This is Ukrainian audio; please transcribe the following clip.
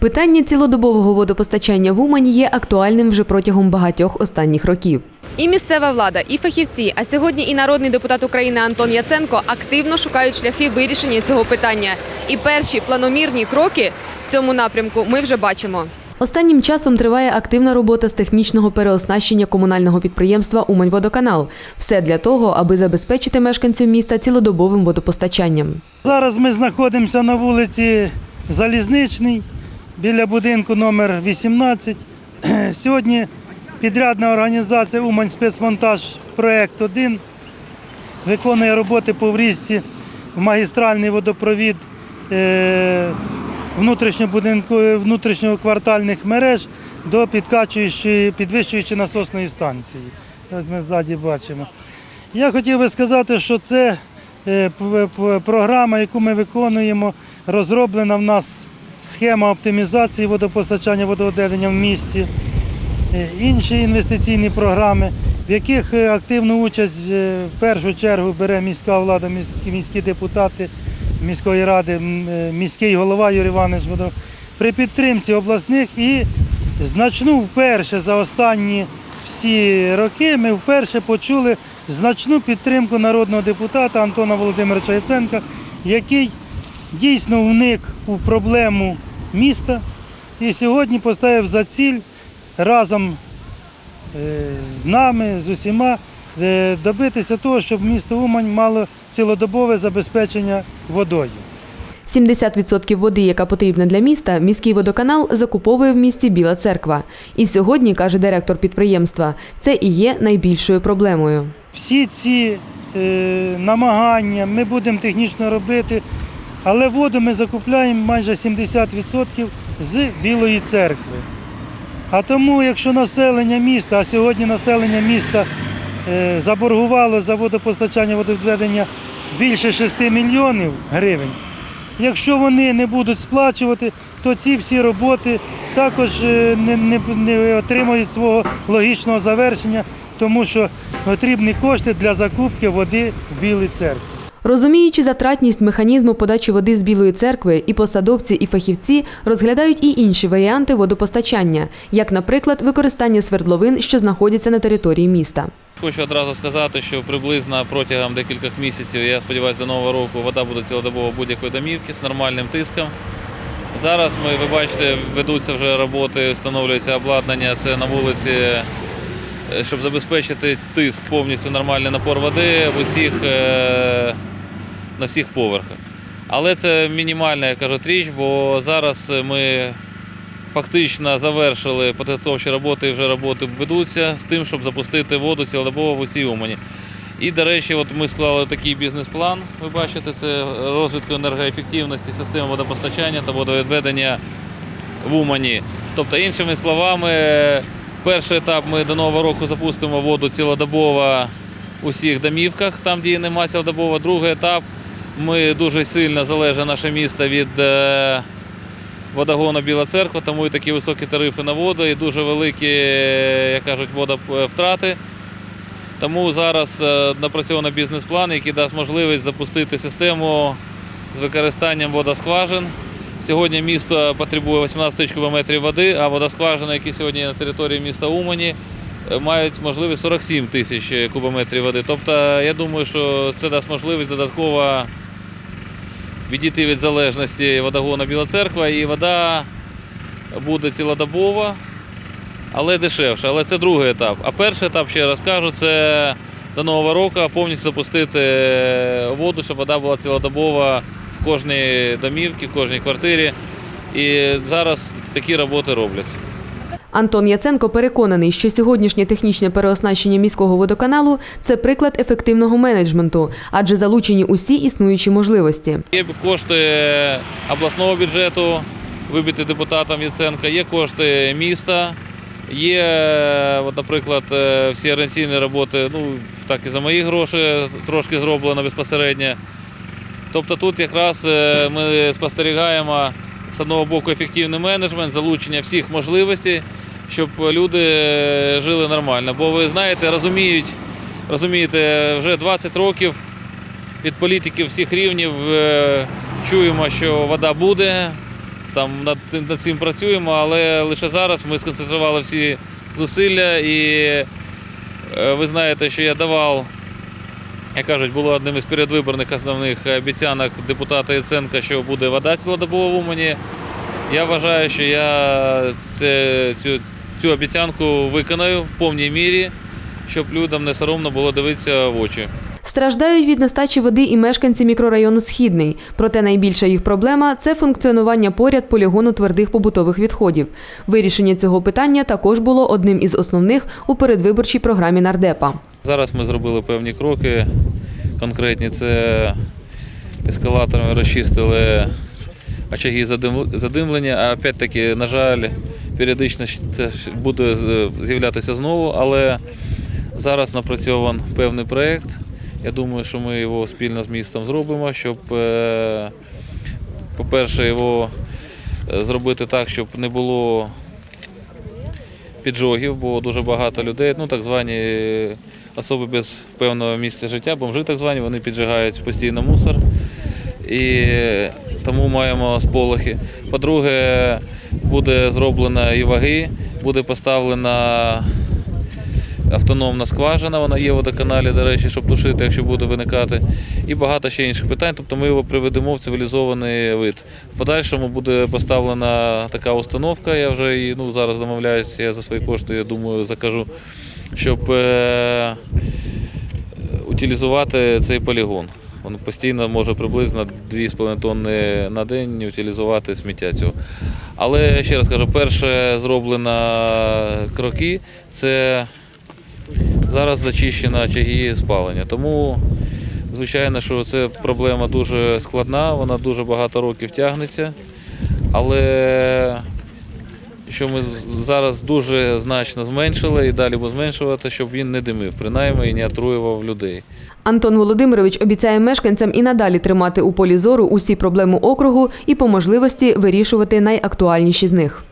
Питання цілодобового водопостачання в Умані є актуальним вже протягом багатьох останніх років. І місцева влада, і фахівці, а сьогодні і народний депутат України Антон Яценко активно шукають шляхи вирішення цього питання. І перші планомірні кроки в цьому напрямку ми вже бачимо. Останнім часом триває активна робота з технічного переоснащення комунального підприємства Уманьводоканал. Все для того, аби забезпечити мешканців міста цілодобовим водопостачанням. Зараз ми знаходимося на вулиці Залізничній біля будинку номер 18. Сьогодні підрядна організація Умань спецмонтаж проект 1 виконує роботи по врізці в магістральний водопровід е, внутрішньоквартальних мереж до підкачуючої, підвищуючої насосної станції. Ось ми ззаді бачимо. Я хотів би сказати, що це е, програма, яку ми виконуємо, розроблена в нас схема оптимізації водопостачання водовідведення в місті, е, інші інвестиційні програми, в яких е, активну участь е, в першу чергу бере міська влада, міські, депутати міської ради, міський голова Юрій Іванович Бодо- при підтримці обласних і значну вперше за останні всі роки ми вперше почули значну підтримку народного депутата Антона Володимировича Яценка, який дійсно вник у проблему міста і сьогодні поставив за ціль разом е, з нами, з усіма, е, добитися того, щоб місто Умань мало цілодобове забезпечення водою. 70% води, яка потрібна для міста, міський водоканал закуповує в місті Біла Церква. І сьогодні, каже директор підприємства, це і є найбільшою проблемою. Всі ці е, намагання ми будемо технічно робити, але воду ми закупляємо майже 70% з Білої церкви. А тому, якщо населення міста, а сьогодні населення міста е, заборгувало за водопостачання водовідведення більше 6 мільйонів гривень, якщо вони не будуть сплачувати, то ці всі роботи також е, не, не, не отримують свого логічного завершення, тому що потрібні кошти для закупки води в Білій церкві. Розуміючи затратність механізму подачі води з Білої церкви, і посадовці, і фахівці розглядають і інші варіанти водопостачання, як, наприклад, використання свердловин, що знаходяться на території міста. Хочу одразу сказати, що приблизно протягом декількох місяців, я сподіваюся, до нового року вода буде цілодобово будь-якої домівки з нормальним тиском. Зараз ми, ви бачите, ведуться вже роботи, встановлюється обладнання. Це на вулиці, щоб забезпечити тиск, повністю нормальний напор води в усіх, е, на всіх поверхах. Але це мінімальна, я кажу, річ, бо зараз ми фактично завершили підготовчі роботи і вже роботи ведуться з тим, щоб запустити воду цілодобово в усій Умані. І, до речі, от ми склали такий бізнес-план, ви бачите, це розвитку енергоефективності системи водопостачання та водовідведення в Умані. Тобто, іншими словами, перший етап ми до нового року запустимо воду цілодобово у всіх домівках, там, де її немає цілодобово. Другий етап ми дуже сильно залежить наше місто від е, водогону Біла Церква, тому і такі високі тарифи на воду і дуже великі, як кажуть, водовтрати. Тому зараз е, напрацьовано бізнес-план, який дасть можливість запустити систему з використанням водоскважин. Сьогодні місто потребує 18 тисяч кубометрів води, а водоскважини, які сьогодні на території міста Умані, е, мають можливість 47 тисяч кубометрів води. Тобто, я думаю, що це дасть можливість додатково відійти від залежності водогону Біла Церква, і вода буде цілодобова, але дешевша. Але це другий етап. А перший етап, ще раз кажу, це до Нового року повністю запустити воду, щоб вода була цілодобова кожній домівці, кожній квартирі. І зараз такі роботи робляться. Антон Яценко переконаний, що сьогоднішнє технічне переоснащення міського водоканалу це приклад ефективного менеджменту, адже залучені усі існуючі можливості. Є кошти обласного бюджету, вибиті депутатом Яценка, є кошти міста, є, от, наприклад, е, всі організаційні роботи, ну, так і за мої гроші трошки зроблено безпосередньо. Тобто тут якраз е, ми спостерігаємо з одного боку ефективний менеджмент, залучення всіх можливостей, щоб люди е, жили нормально. Бо ви знаєте, розуміють, розумієте, вже 20 років від політиків всіх рівнів е, чуємо, що вода буде, там над, над цим працюємо, але лише зараз ми сконцентрували всі зусилля і ви знаєте, що я давав, як кажуть, було одним із передвиборних основних обіцянок депутата Яценка, що буде вода цілодобова в Умані. Я вважаю, що я це, цю, цю обіцянку виконаю в повній мірі, щоб людям не соромно було дивитися в очі. Страждають від нестачі води і мешканці мікрорайону Східний. Проте найбільша їх проблема це функціонування поряд полігону твердих побутових відходів. Вирішення цього питання також було одним із основних у передвиборчій програмі нардепа. Зараз ми зробили певні кроки. Конкретні це ескалаторами розчистили очаги задимлення, а опять-таки, на жаль, періодично це буде з'являтися знову, але зараз напрацьований певний проєкт. Я думаю, що ми його спільно з містом зробимо, щоб, е, по-перше, його е, зробити так, щоб не було піджогів, бо дуже багато людей, ну так звані особи без певного місця життя, бомжи так звані, вони піджигають постійно мусор. І тому маємо сполохи. По-друге, буде зроблена і ваги, буде поставлена автономна скважина, вона є в водоканалі, до речі, щоб тушити, якщо буде виникати, і багато ще інших питань. Тобто ми його приведемо в цивілізований вид. В подальшому буде поставлена така установка. Я вже її ну, зараз домовляюся, я за свої кошти, я думаю, закажу, щоб е- утилізувати цей полігон. Він постійно може приблизно 2,5 тонни на день утилізувати сміття цього. Але ще раз кажу, перше зроблено кроки це зараз зачищено очаги спалення. Тому, звичайно, що це проблема дуже складна, вона дуже багато років тягнеться. Але що ми зараз дуже значно зменшили і далі будемо зменшувати, щоб він не димив, принаймні і не отруював людей. Антон Володимирович обіцяє мешканцям і надалі тримати у полі зору усі проблеми округу і по можливості вирішувати найактуальніші з них.